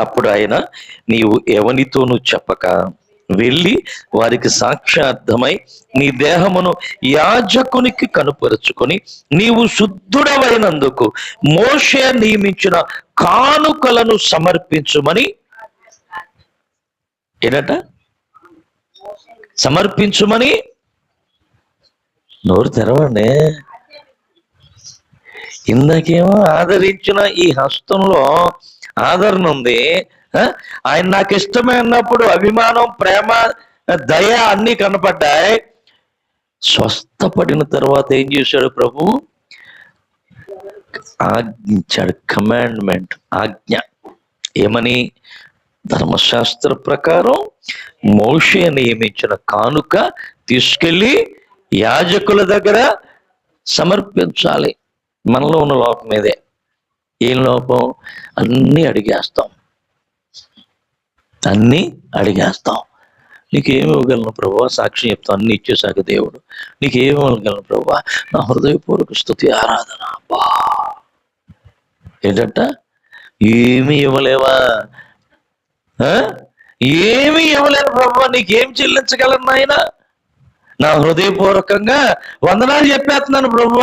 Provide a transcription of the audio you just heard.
అప్పుడు ఆయన నీవు ఎవనితోనూ చెప్పక వెళ్ళి వారికి సాక్ష్యార్థమై నీ దేహమును యాజకునికి కనుపరుచుకొని నీవు శుద్ధుడవైనందుకు మోషే నియమించిన కానుకలను సమర్పించుమని ఏంటట? సమర్పించుమని నోరు తెరవండి. ఇందాకేమో ఆదరించిన ఈ హస్తంలో ఆదరణ ఉంది. ఆయన నాకు ఇష్టమైనప్పుడు అభిమానం ప్రేమ దయ అన్ని కనపడ్డాయి. స్వస్థపడిన తర్వాత ఏం చేశాడు ప్రభు? ఆజ్ఞించాడు కమాండ్మెంట్ ఆజ్ఞ. ఏమని? ధర్మశాస్త్ర ప్రకారం మోషే నియమించిన కానుక తీసుకెళ్ళి యాజకుల దగ్గర సమర్పించాలి. మనలో ఉన్న లోపం మీదే ఏం లోపం? అన్నీ అడిగేస్తాం. అన్నీ అడిగేస్తాం. నీకేమి ఇవ్వగలను ప్రభా? సాక్షి చెప్తా. అన్ని ఇచ్చేశాక దేవుడు. నీకేమి ఇవ్వగలను ప్రభా? నా హృదయపూర్వక స్థుతి ఆరాధన. అబ్బా! ఏంటంట? ఏమి ఇవ్వలేవా? ఆ? ఏమి ఇవ్వలేను ప్రభా? నీకేం చెల్లించగలను ఆయన నా హృదయపూర్వకంగా వందనాలు చెప్పేస్తున్నాను ప్రభు.